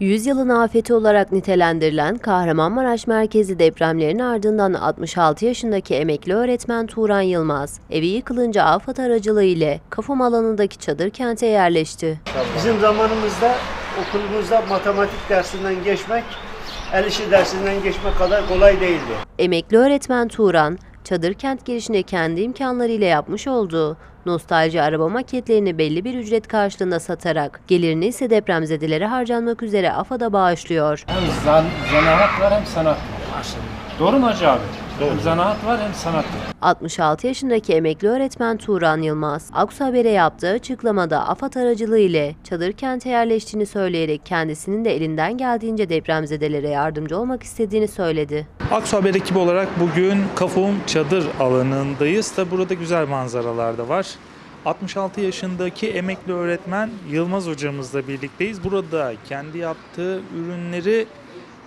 Yüzyılın afeti olarak nitelendirilen Kahramanmaraş merkezi depremlerin ardından 66 yaşındaki emekli öğretmen Turan Yılmaz, evi yıkılınca AFAD aracılığı ile Kafum alanındaki çadır kente yerleşti. Bizim zamanımızda okulumuzda matematik dersinden geçmek, el işi dersinden geçmek kadar kolay değildi. Emekli öğretmen Turan, çadır kent girişinde kendi imkanlarıyla yapmış olduğu nostalji araba maketlerini belli bir ücret karşılığında satarak gelirini ise depremzedelere harcanmak üzere AFAD'a bağışlıyor. Hem zan, zanaat var hem sanat var. Doğru mu Hacı abi? Hem zanaat var hem sanat var. 66 yaşındaki emekli öğretmen Turan Yılmaz, Aksu Haber'e yaptığı açıklamada AFAD aracılığı ile çadır kente yerleştiğini söyleyerek kendisinin de elinden geldiğince depremzedelere yardımcı olmak istediğini söyledi. Aksu Haber ekibi olarak bugün Kafum Çadır alanındayız. Tabi burada güzel manzaralar da var. 66 yaşındaki emekli öğretmen Yılmaz hocamızla birlikteyiz. Burada kendi yaptığı ürünleri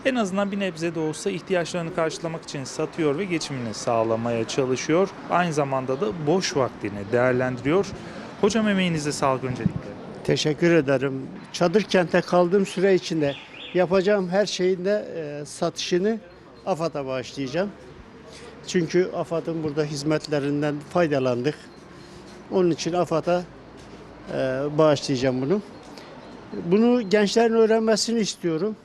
en azından bir nebze de olsa ihtiyaçlarını karşılamak için satıyor ve geçimini sağlamaya çalışıyor. Aynı zamanda da boş vaktini değerlendiriyor. Hocam emeğinize sağlık öncelikle. Teşekkür ederim. Çadır kente kaldığım süre içinde yapacağım her şeyin de e, satışını AFAD'a bağışlayacağım. Çünkü AFAD'ın burada hizmetlerinden faydalandık. Onun için AFAD'a e, bağışlayacağım bunu. Bunu gençlerin öğrenmesini istiyorum.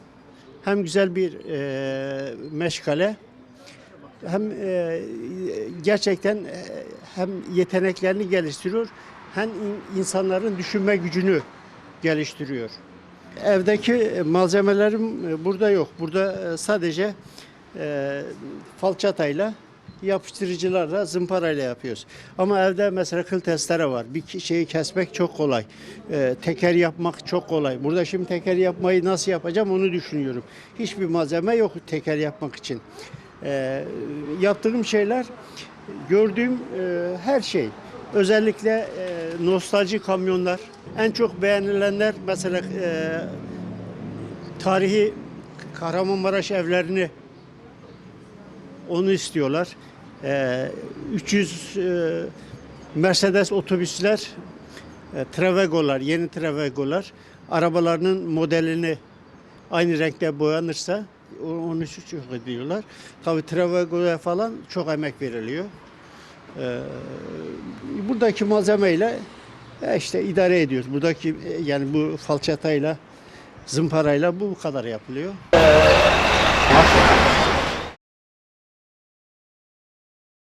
Hem güzel bir e, meşgale hem e, gerçekten e, hem yeteneklerini geliştiriyor hem in- insanların düşünme gücünü geliştiriyor. Evdeki malzemelerim e, burada yok. Burada e, sadece e, falçatayla yapıştırıcılarla zımparayla yapıyoruz. Ama evde mesela kıl testere var. Bir şeyi kesmek çok kolay. E, teker yapmak çok kolay. Burada şimdi teker yapmayı nasıl yapacağım onu düşünüyorum. Hiçbir malzeme yok teker yapmak için. E, yaptığım şeyler gördüğüm e, her şey. Özellikle e, nostalji kamyonlar. En çok beğenilenler mesela e, tarihi Kahramanmaraş evlerini onu istiyorlar. E, 300 e, Mercedes otobüsler, e, Travego'lar, yeni Travego'lar arabalarının modelini aynı renkte boyanırsa o- onu çok ediyorlar. Tabii Travego'ya falan çok emek veriliyor. Ee, buradaki malzemeyle e, işte idare ediyoruz. Buradaki e, yani bu falçatayla, zımparayla bu kadar yapılıyor.